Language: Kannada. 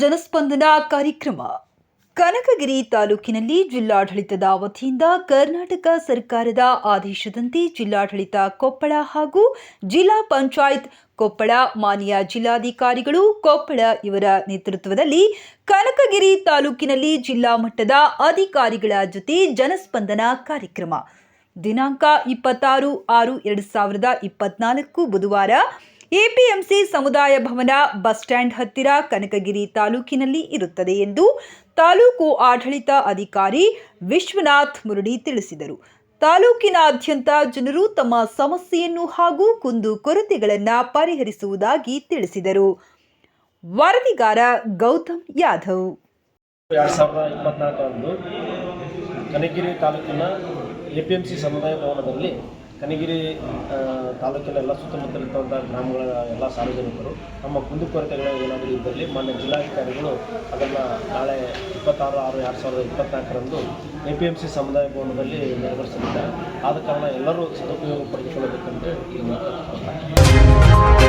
ಜನಸ್ಪಂದನ ಕಾರ್ಯಕ್ರಮ. ಕನಕಗಿರಿ ತಾಲೂಕಿನಲ್ಲಿ ಜಿಲ್ಲಾಡಳಿತದ ವತಿಯಿಂದ ಕರ್ನಾಟಕ ಸರ್ಕಾರದ ಆದೇಶದಂತೆ ಜಿಲ್ಲಾಡಳಿತ ಕೊಪ್ಪಳ ಹಾಗೂ ಜಿಲ್ಲಾ ಪಂಚಾಯತ್ ಕೊಪ್ಪಳ ಮಾನ್ಯ ಜಿಲ್ಲಾಧಿಕಾರಿಗಳು ಕೊಪ್ಪಳ ಇವರ ನೇತೃತ್ವದಲ್ಲಿ ಕನಕಗಿರಿ ತಾಲೂಕಿನಲ್ಲಿ ಜಿಲ್ಲಾ ಮಟ್ಟದ ಅಧಿಕಾರಿಗಳ ಜೊತೆ ಜನಸ್ಪಂದನ ಕಾರ್ಯಕ್ರಮ. ದಿನಾಂಕ ಇಪ್ಪತ್ತಾರು ಆರು ಎರಡು ಸಾವಿರದ ಇಪ್ಪತ್ನಾಲ್ಕು ಬುಧವಾರ ಎಪಿಎಂಸಿ ಸಮುದಾಯ ಭವನ ಬಸ್ ಸ್ಟ್ಯಾಂಡ್ ಹತ್ತಿರ ಕನಕಗಿರಿ ತಾಲೂಕಿನಲ್ಲಿ ಇರುತ್ತದೆ ಎಂದು ತಾಲೂಕು ಆಡಳಿತ ಅಧಿಕಾರಿ ವಿಶ್ವನಾಥ್ ಮುರಡಿ ತಿಳಿಸಿದರು. ತಾಲೂಕಿನಾದ್ಯಂತ ಜನರು ತಮ್ಮ ಸಮಸ್ಯೆಯನ್ನು ಹಾಗೂ ಕುಂದು ಕೊರತೆಗಳನ್ನು ಪರಿಹರಿಸುವುದಾಗಿ ತಿಳಿಸಿದರು. ವರದಿಗಾರ ಗೌತಮ್ ಯಾದವ್. ಎರಡು ಸಾವಿರದ ಇಪ್ಪತ್ನಾಲ್ಕರಂದು ಕನಗಿರಿ ತಾಲೂಕಿನ ಎ ಪಿ ಎಂ ಸಿ ಸಮುದಾಯ ಭವನದಲ್ಲಿ ಕನಗಿರಿ ತಾಲೂಕಿನ ಎಲ್ಲ ಸುತ್ತಮುತ್ತಲಿರುವಂಥ ಗ್ರಾಮಗಳ ಎಲ್ಲ ಸಾರ್ವಜನಿಕರು ನಮ್ಮ ಕುಂದುಕೊರತೆಗಳು ಏನಾದರೂ ಇದ್ದಲ್ಲಿ ಮಾನ್ಯ ಜಿಲ್ಲಾಧಿಕಾರಿಗಳು ಅದನ್ನು ನಾಳೆ ಇಪ್ಪತ್ತಾರು, ಆರು, ಎರಡು ಸಾವಿರದ ಇಪ್ಪತ್ತ್ನಾಲ್ಕರಂದು ಎ ಪಿ ಎಂ ಸಿ ಸಮುದಾಯ ಭವನದಲ್ಲಿ ನೆರವೇರಿಸಲಿದ್ದಾರೆ. ಆದ ಕಾರಣ ಎಲ್ಲರೂ ಸದುಪಯೋಗ ಪಡೆದುಕೊಳ್ಳಬೇಕಂತ ಈ ಮಾತು